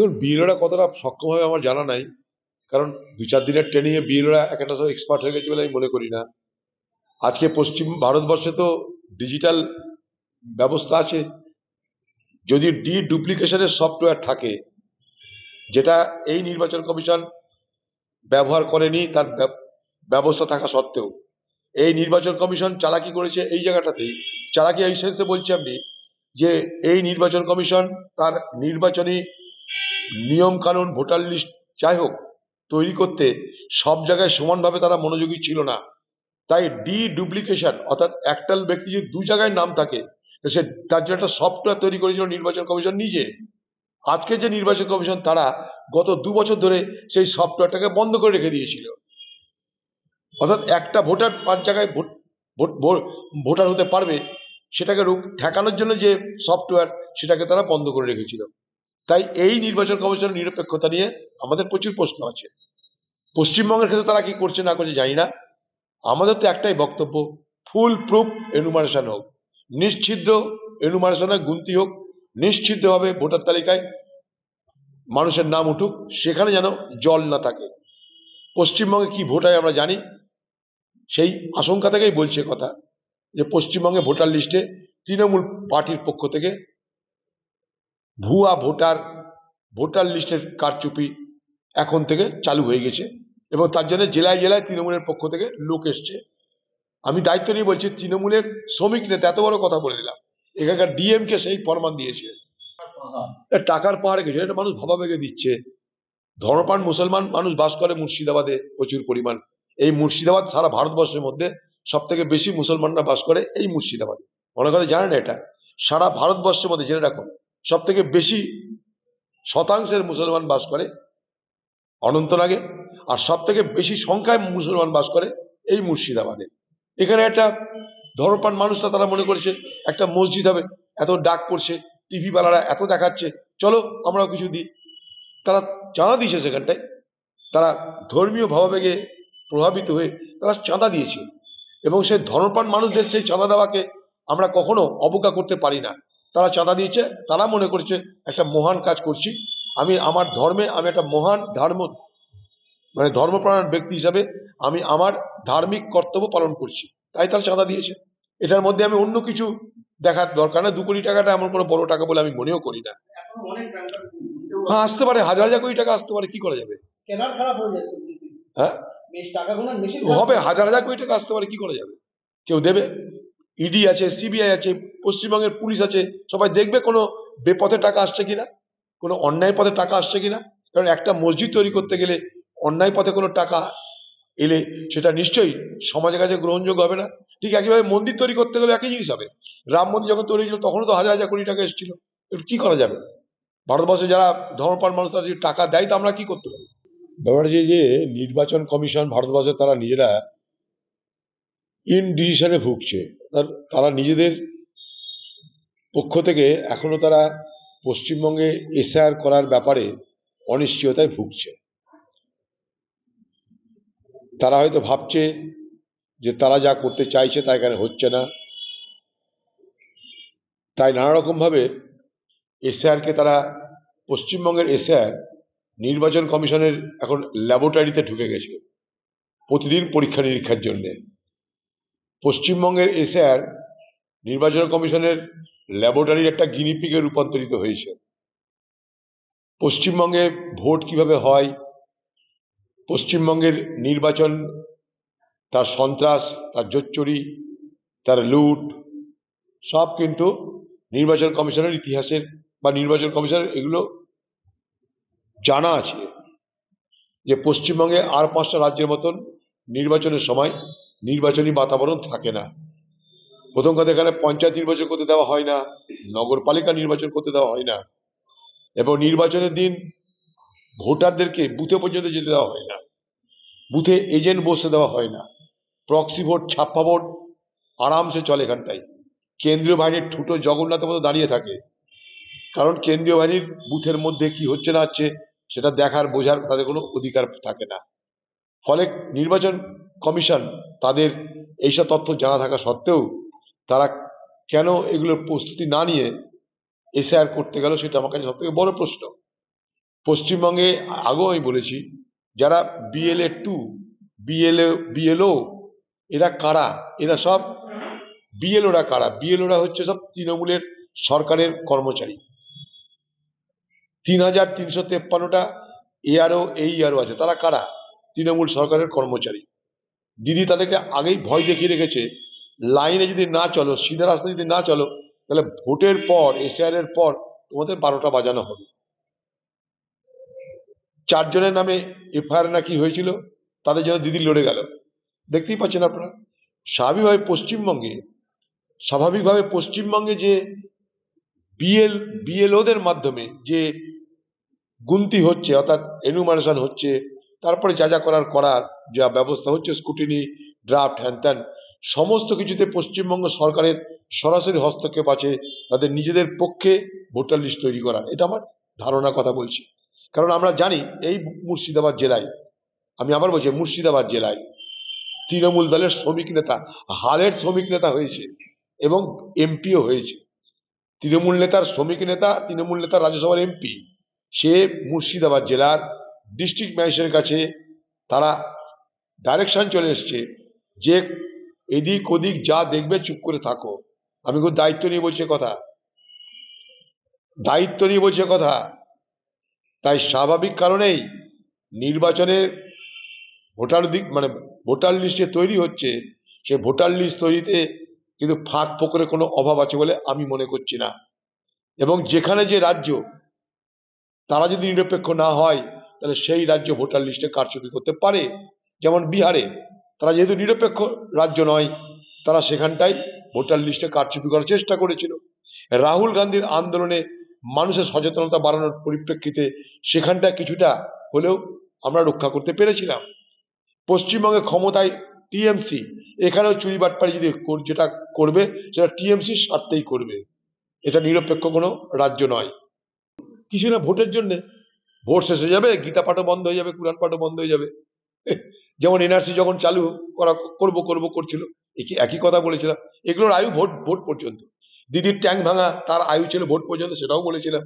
দেখুন বিএলওরা কতটা সক্ষম হবে আমার জানা নাই। কারণ দু চার দিনের ট্রেনিং এ বিএলওরা এক একটা সব এক্সপার্ট হয়ে গেছে বলে আমি মনে করি না। আজকে পশ্চিম ভারতবর্ষে তো ডিজিটাল ব্যবস্থা আছে। যদি ডি ডুপ্লিকেশনের সফটওয়্যার থাকে, যেটা এই নির্বাচন কমিশন ব্যবহার করেনি, তার ব্যবস্থা থাকা সত্ত্বেও। এই নির্বাচন কমিশন চালাকি করেছে এই জায়গাটাতেই। চালাকি এই সেন্সে বলছি আপনি যে এই নির্বাচন কমিশন তার নির্বাচনী নিয়ম কানুন ভোটার লিস্ট, যাই হোক, তৈরি করতে সব জায়গায় সমানভাবে তারা মনোযোগী ছিল না। তাই ডি ডুপ্লিকেশন অর্থাৎ একটাল ব্যক্তি যদি দু জায়গায় নাম থাকে সে তার জন্য একটা সফটওয়্যার তৈরি করেছিল নির্বাচন কমিশন নিজে। আজকে যে নির্বাচন কমিশন, তারা গত দু বছর ধরে সেই সফটওয়্যারটাকে বন্ধ করে রেখে দিয়েছিল। অর্থাৎ একটা ভোটার পাঁচ জায়গায় ভোট, ভোটার হতে পারবে, সেটাকে রূপ ঠেকানোর জন্য যে সফটওয়্যার, সেটাকে তারা বন্ধ করে রেখেছিল। তাই এই নির্বাচন কমিশনের নিরপেক্ষতা নিয়ে আমাদের প্রচুর প্রশ্ন আছে। পশ্চিমবঙ্গের ক্ষেত্রে তারা কি করছে না করছে জানি না। আমাদের তো একটাই বক্তব্য ফুল প্রুফ এনুমারেশন হোক নিশ্চিদ্র এনুমারেশনের গুনতি হোক, নিশ্চিতভাবে ভোটার তালিকায় মানুষের নাম উঠুক, সেখানে যেন জল না থাকে। পশ্চিমবঙ্গে কি ভোট হয় আমরা জানি। সেই আশঙ্কা থেকেই বলছে কথা, যে পশ্চিমবঙ্গে ভোটার লিস্টে তৃণমূল পার্টির পক্ষ থেকে ভুয়া ভোটার ভোটার লিস্টের কারচুপি এখন থেকে চালু হয়ে গেছে এবং তার জন্য জেলায় জেলায় তৃণমূলের পক্ষ থেকে লোক এসছে। আমি দায়িত্ব নিয়ে বলছি, তৃণমূলের শ্রমিক নেতা, এত বড় কথা বলে দিলাম। এখানকার ডিএম কে সেই ফরমান দিয়েছে। টাকার পাহাড়ে গেছে, এটা মানুষ ভাবাবেগে দিচ্ছে। ধর্মপ্রাণ মুসলমান মানুষ বাস করে মুর্শিদাবাদে প্রচুর পরিমাণ। এই মুর্শিদাবাদ সারা ভারতবর্ষের মধ্যে সব থেকে বেশি মুসলমানরা বাস করে এই মুর্শিদাবাদে। অনেক কথা জানেন এটা? সারা ভারতবর্ষের মধ্যে, জেনে রাখুন। সব থেকে বেশি শতাংশের মুসলমান বাস করে অনন্তনাগে, আর সব থেকে বেশি সংখ্যায় মুসলমান বাস করে এই মুর্শিদাবাদে। এখানে একটা ধর্মপান মানুষরা তারা মনে করেছে, একটা মসজিদ হবে, এত ডাক পড়ছে টিভি বালারা এত দেখাচ্ছে, চলো আমরাও কিছু দিই। তারা চাঁদা দিয়েছে সেখানটায়, তারা ধর্মীয় ভাবাবেগে প্রভাবিত হয়ে তারা চাঁদা দিয়েছে। এবং সেই ধর্মপ্রাণ মানুষদের সেই চাঁদা দেওয়াকে আমরা কখনো অবজ্ঞা করতে পারি না। তারা চাঁদা দিয়েছে তারা মনে করছে একটা মহান কাজ করছি। আমি আমার ধর্মে আমি একটা মহান ধর্ম মানে ধর্মপ্রাণ ব্যক্তি হিসাবে আমি আমার ধার্মিক কর্তব্য পালন করছি। তাই তারা চাঁদা দিয়েছে। এটার মধ্যে আমি অন্য কিছু দেখার দরকার না। দু কোটি টাকাটা এমন কোনো বড় টাকা বলে আমি মনেও করি না। হ্যাঁ আসতে পারে। হাজার হাজার কোটি টাকা আসতে পারে। কি করা যাবে? হয়ে হবে। হাজার হাজার কোটি টাকা আসতে পারে। কি করা যাবে? কেউ দেবে? ইডি আছে সিবিআই আছে পশ্চিমবঙ্গের পুলিশ আছে, সবাই দেখবে কোনো বেপথে টাকা আসছে কিনা, কোনো অন্যায় পথে টাকা আসছে কিনা। কারণ একটা মসজিদ তৈরি করতে গেলে অন্যায় পথে কোনো টাকা এলে সেটা নিশ্চয়ই সমাজের কাছে গ্রহণযোগ্য হবে না। ঠিক একইভাবে মন্দির তৈরি করতে গেলে একই জিনিস হবে। রাম মন্দির যখন তৈরি হয়েছিল, তখনও তো হাজার হাজার কোটি টাকা এসেছিল। কি করা যাবে? ভারতবর্ষে যারা ধর্মপ্রাণ মানুষ, তারা যদি টাকা দেয়, তো আমরা কি করতে পারি? ব্যাপারটা যে যে নির্বাচন কমিশন ভারতবর্ষে তারা নিজেরা ইন ইনডিসিশনে ভুগছে। তারা নিজেদের পক্ষ থেকে এখনও তারা পশ্চিমবঙ্গে এসআর করার ব্যাপারে অনিশ্চয়তায় ভুগছে। তারা হয়তো ভাবছে যে তারা যা করতে চাইছে তা এখানে হচ্ছে না। তাই নানা রকম ভাবে এসআরকে তারা, পশ্চিমবঙ্গের এসআর নির্বাচন কমিশনের এখন ল্যাবরেটরিতে ঢুকে গেছে প্রতিদিন পরীক্ষা নিরীক্ষার জন্যে। পশ্চিমবঙ্গের এসআর নির্বাচন কমিশনের ল্যাবরেটরির একটা গিনিপিকে রূপান্তরিত হয়েছে। পশ্চিমবঙ্গে ভোট কীভাবে হয়? পশ্চিমবঙ্গের নির্বাচন, তার সন্ত্রাস, তার জোচ্চুরি, তার লুট, সব কিন্তু নির্বাচন কমিশনের ইতিহাসের বা নির্বাচন কমিশনের এগুলো জানা আছে যে পশ্চিমবঙ্গে আর পাঁচটা রাজ্যের মতন নির্বাচনের সময় নির্বাচনী বাতাবরণ থাকে না। প্রথম কথা এখানে পঞ্চায়েত নির্বাচন করতে দেওয়া হয় না, নগরপালিকা নির্বাচন করতে দেওয়া হয় না, এবং নির্বাচনের দিন ভোটারদেরকে বুথে পর্যন্ত যেতে দেওয়া হয় না, বুথে এজেন্ট বসতে দেওয়া হয় না, প্রক্সি ভোট, ছাপ্পা ভোট, আরামসে চলে এখানটায়। কেন্দ্রীয় বাহিনীর ঠুটো জগন্নাথের মতো দাঁড়িয়ে থাকে, কারণ কেন্দ্রীয় বাহিনীর বুথের মধ্যে কি হচ্ছে না হচ্ছে সেটা দেখার, বোঝার তাদের কোনো অধিকার থাকে না। ফলে নির্বাচন কমিশন তাদের এইসব তথ্য জানা থাকা সত্ত্বেও তারা কেন এগুলোর প্রস্তুতি না নিয়ে এসআর করতে গেল সেটা আমার কাছে সবথেকে বড় প্রশ্ন। পশ্চিমবঙ্গে আগেও আমি বলেছি, যারা বিএলএ টু বিএলএ বিএলও এরা কারা? এরা সব বিএলওরা কারা? বিএলওরা হচ্ছে সব তৃণমূলের সরকারের কর্মচারী। তিন হাজার তিনশো তেপ্পান্নটা এআরও এই আরও আছে, তারা কারা? তৃণমূল সরকারের কর্মচারী। দিদি তাদেরকে আগেই ভয় দেখিয়ে রেখেছে লাইনে যদি না চলো, সিধা রাস্তা যদি না চলো, তাহলে ভোটের পর এসআর এর পর তোমাদের বারোটা বাজানো হবে। চারজনের নামে এফআইআর না কি হয়েছিল, তাদের জন্য দিদি লড়ে গেল। দেখতেই পাচ্ছেন আপনারা, স্বাভাবিকভাবে পশ্চিমবঙ্গে স্বাভাবিকভাবে পশ্চিমবঙ্গে যে বিএল, বিএলওদের মাধ্যমে যে গুনতি হচ্ছে, অর্থাৎ এনুমারেশন হচ্ছে, তারপরে যা যা করার করার, যা ব্যবস্থা হচ্ছে স্কুটিনি ড্রাফট হ্যান ত্যান সমস্ত কিছুতে পশ্চিমবঙ্গ সরকারের সরাসরি হস্তক্ষেপ আছে, তাদের নিজেদের পক্ষে ভোটার লিস্ট তৈরি করা। এটা আমার ধারণা কথা বলছি। কারণ আমরা জানি এই মুর্শিদাবাদ জেলায়, আমি আবার বলছি মুর্শিদাবাদ জেলায় তৃণমূল দলের শ্রমিক নেতা, হালের শ্রমিক নেতা হয়েছে এবং এমপিও হয়েছে। তৃণমূল নেতার শ্রমিক নেতা, তৃণমূল নেতা রাজ্যসভার এমপি, সে মুর্শিদাবাদ জেলার ডিস্ট্রিক্ট ম্যাজিস্ট্রেটের কাছে তারা ডাইরেকশন চলে এসছে যে এদিক ওদিক যা দেখবে চুপ করে থাকো। আমি খুব দায়িত্ব নিয়ে বলছি কথা। দায়িত্ব নিয়ে বলছি কথা। তাই স্বাভাবিক কারণেই নির্বাচনের ভোটার দিক মানে ভোটার লিস্ট তৈরি হচ্ছে, সে ভোটার লিস্ট তৈরিতে কিন্তু ফাঁক ফোকরে কোনো অভাব আছে বলে আমি মনে করছি না। এবং যেখানে যে রাজ্য তারা যদি নিরপেক্ষ না হয়, তাহলে সেই রাজ্য ভোটার লিস্টে কারচুপি করতে পারে। যেমন বিহারে তারা যেহেতু নিরপেক্ষ রাজ্য নয়, তারা সেখানটাই ভোটার লিস্টে কারচুপি করার চেষ্টা করেছিল। রাহুল গান্ধীর আন্দোলনে মানুষের সচেতনতা বাড়ানোর পরিপ্রেক্ষিতে সেখানটা কিছুটা হলেও আমরা রক্ষা করতে পেরেছিলাম। পশ্চিমবঙ্গে ক্ষমতায় টিএমসি, এখানেও চুরি বাটপাড়ি যদি যেটা করবে, সেটা টিএমসির স্বার্থেই করবে। এটা নিরপেক্ষ কোনো রাজ্য নয়। কিছু না ভোটের জন্য, ভোট শেষ হয়ে যাবে গীতা পাঠও বন্ধ হয়ে যাবে কোরআন পাঠও বন্ধ হয়ে যাবে। যেমন এনআরসি যখন চালু করা, করব করব করছিল একই একই কথা বলেছিলাম। এগুলোর আয়ু ভোট ভোট পর্যন্ত। দিদির ট্যাঙ্ক ভাঙা, তার আয়ু ছিল ভোট পর্যন্ত, সেটাও বলেছিলাম।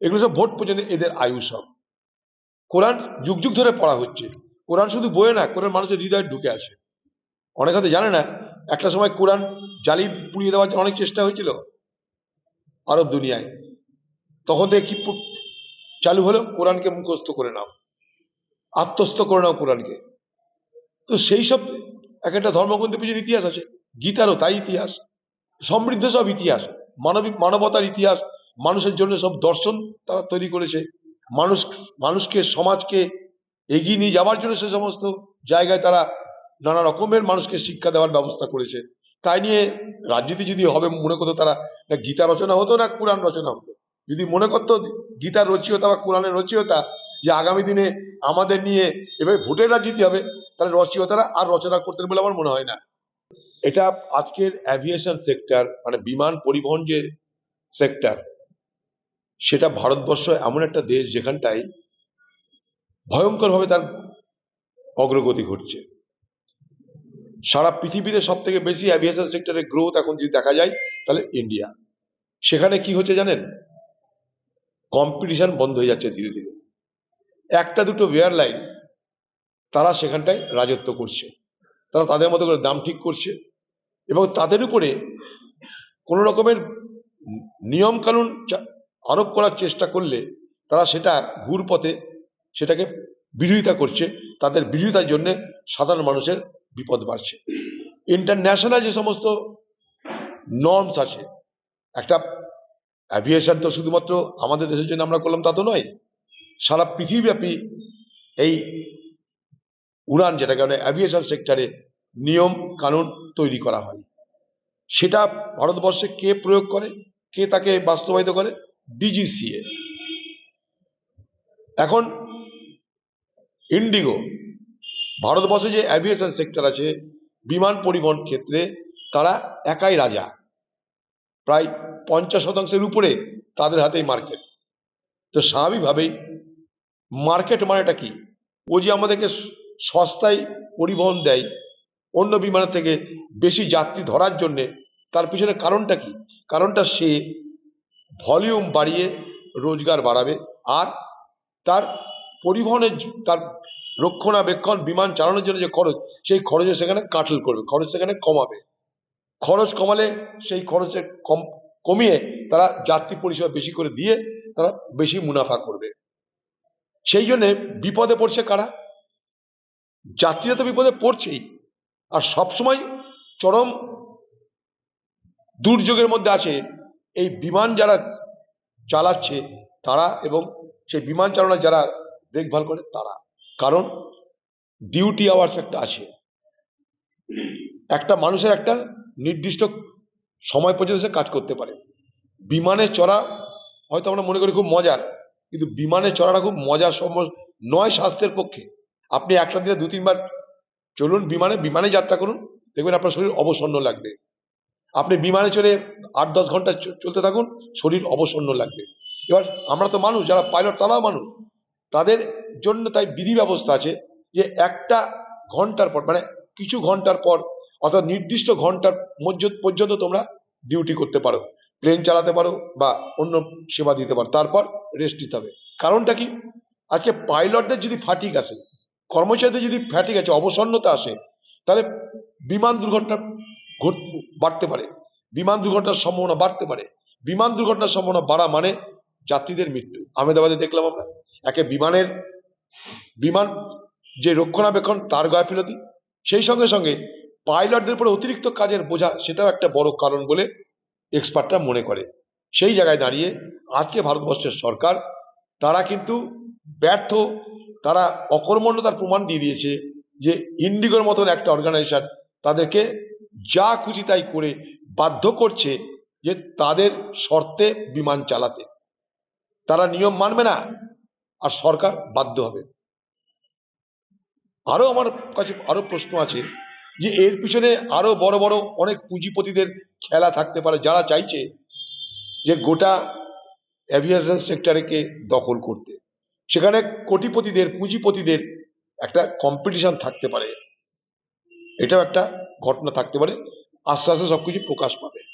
এগুলো সব ভোট পর্যন্ত, এদের আয়ু সব। কোরআন যুগ যুগ ধরে পড়া হচ্ছে। কোরআন শুধু বয়ে না, কোরআন মানুষের হৃদয়ে ঢুকে আছে অনেক হয়তো জানে না, একটা সময় কোরআন জালি পুড়িয়ে দেওয়ার অনেক চেষ্টা হয়েছিল আরব দুনিয়ায়। তখন থেকে কি চালু হলো? কোরআনকে মুখস্থ করে নাও। আত্মস্থ করে নাও কোরআনকে। তো সেই সব এক একটা ধর্মগ্রন্থের পিছনে ইতিহাস আছে। গীতারও তাই ইতিহাস। সমৃদ্ধ সব ইতিহাস। মানবিক, মানবতার ইতিহাস। মানুষের জন্য সব দর্শন তারা তৈরি করেছে। মানুষ, মানুষকে, সমাজকে এগিয়ে নিয়ে যাওয়ার জন্য সে সমস্ত জায়গায় তারা নানা রকমের মানুষকে শিক্ষা দেওয়ার ব্যবস্থা করেছে। তাই নিয়ে রাজনীতি যদি হবে, মনে করতো তারা না গীতা রচনা হতো না কোরআন রচনা হতো। যদি মনে করতো গীতার রচিয়তা বা কোরআনের রচিয়তা যে আগামী দিনে আমাদের নিয়ে এভাবে ভোটের রাজনীতি হবে তাহলে রচয়িতারা আর রচনা করতেন বলে আমার মনে হয় না। এটা আজকের অ্যাভিয়েশন সেক্টর মানে বিমান পরিবহন যে সেক্টর সেটা ভারতবর্ষ এমন একটা দেশ যেখানটায় ভয়ঙ্করভাবে তার অগ্রগতি ঘটছে। সারা পৃথিবীতে সব থেকে বেশি অ্যাভিয়েশন সেক্টরের গ্রোথ এখন যদি দেখা যায়, তাহলে ইন্ডিয়া সেখানে কি হচ্ছে জানেন? কম্পিটিশন বন্ধ হয়ে যাচ্ছে ধীরে ধীরে। একটা দুটো এয়ারলাইন্স তারা সেখানটায় রাজত্ব করছে। তারা তাদের মতো করে দাম ঠিক করছে এবং তাদের উপরে কোনো রকমের নিয়ম কানুন চা- আরোপ করার চেষ্টা করলে তারা সেটা ঘুরপথে সেটাকে বিরোধিতা করছে। তাদের বিরোধিতার জন্য সাধারণ মানুষের বিপদ বাড়ছে। ইন্টারন্যাশনাল যে সমস্ত নর্মস আছে, একটা অ্যাভিয়েশন তো শুধুমাত্র আমাদের দেশের জন্য আমরা করলাম তা তো নয়, সারা পৃথিবীব্যাপী এই উড়ান যেটা কারণে অ্যাভিয়েশন সেক্টরে নিয়ম, কানুন তৈরি করা হয়। সেটা ভারতবর্ষে কে প্রয়োগ করে, কে তাকে বাস্তবায়িত করে? ডিজিসিএ এখন ইন্ডিগো ভারতবর্ষে যে অ্যাভিয়েশন সেক্টর আছে, বিমান পরিবহন ক্ষেত্রে তারা একাই রাজা। প্রায় পঞ্চাশ শতাংশের উপরে তাদের হাতেই মার্কেট তো স্বাভাবিকভাবেই মার্কেট মানেটা কি? ও যে আমাদেরকে সস্তায় পরিবহন দেয়। অন্য বিমানের থেকে বেশি যাত্রী ধরার জন্যে তার পিছনে কারণটা কি? কারণটা সে ভলিউম বাড়িয়ে রোজগার বাড়াবে আর তার পরিবহনের তার রক্ষণাবেক্ষণ বিমান চালানোর জন্য যে খরচ, সেই খরচে সেখানে কাটল করবে, খরচ সেখানে কমাবে। খরচ কমালে সেই খরচে কম, কমিয়ে তারা যাত্রী পরিষেবা বেশি করে দিয়ে তারা বেশি মুনাফা করবে। সেই জন্যে বিপদে পড়ছে কারা? যাত্রীরা তো বিপদে পড়ছেই। আর সবসময় চরম দুর্যোগের মধ্যে আছে, এই বিমান যারা চালাচ্ছে তারা এবং সেই বিমান চালনা যারা দেখভাল করে তারা। কারণ ডিউটি আওয়ার্স একটা আছে। একটা মানুষের একটা নির্দিষ্ট সময় পর্যন্ত সে কাজ করতে পারে। বিমানে চড়া হয়তো আমরা মনে করি খুব মজার, কিন্তু বিমানে চড়াটা খুব মজার সম্ভব নয় স্বাস্থ্যের পক্ষে। আপনি একটা দিনে দু, তিনবার চলুন বিমানে বিমানে যাত্রা করুন, দেখবেন আপনার শরীর অবসন্ন লাগবে। আপনি বিমানে চলে আট, দশ ঘণ্টা চলতে থাকুন, শরীর অবসন্ন লাগবে। এবার আমরা তো মানুষ, যারা পাইলট তারাও মানুষ। তাদের জন্য তাই বিধি ব্যবস্থা আছে যে একটা ঘণ্টার পর মানে কিছু ঘণ্টার পর, অর্থাৎ নির্দিষ্ট ঘণ্টার পর্যন্ত তোমরা ডিউটি করতে পারো। প্লেন চালাতে পারো বা অন্য সেবা দিতে পারো। তারপর রেস্ট নিতে হবে। কারণটা কি? আজকে পাইলটদের যদি ফাটিক আসে কর্মচারীদের যদি ফ্যাটিক আছে, অবসন্নতা আসে, তাহলে বিমান দুর্ঘটনা ঘট, বাড়তে পারে। বিমান দুর্ঘটনার সম্ভাবনা বাড়তে পারে। বিমান দুর্ঘটনার সম্ভাবনা বাড়া মানে যাত্রীদের মৃত্যু। আহমেদাবাদে দেখলাম আমরা, একে বিমানের, বিমান যে রক্ষণাবেক্ষণ, তার গাফিলতি সেই সঙ্গে সঙ্গে পাইলটদের উপরে অতিরিক্ত কাজের বোঝা, সেটাও একটা বড় কারণ বলে এক্সপার্টরা মনে করে। সেই জায়গায় দাঁড়িয়ে আজকে ভারতবর্ষের সরকার, তারা কিন্তু ব্যর্থ তারা অকর্মণ্যতার প্রমাণ দিয়ে দিয়েছে যে ইন্ডিগোর মতন একটা অর্গানাইজেশন তাদেরকে যা খুশি তাই করে বাধ্য করছে যে তাদের শর্তে বিমান চালাতে। তারা নিয়ম মানবে না আর সরকার বাধ্য হবে। আরও আমার কাছে আরও প্রশ্ন আছে যে এর পিছনে আরও বড় বড় অনেক পুঁজিপতিদের খেলা থাকতে পারে যারা চাইছে যে গোটা অ্যাভিয়েশন সেক্টরকে দখল করতে। সেখানে কোটিপতিদের, পুঁজিপতিদের একটা কম্পিটিশন থাকতে পারে। এটাও একটা ঘটনা থাকতে পারে। আস্তে আস্তে সবকিছু প্রকাশ পাবে।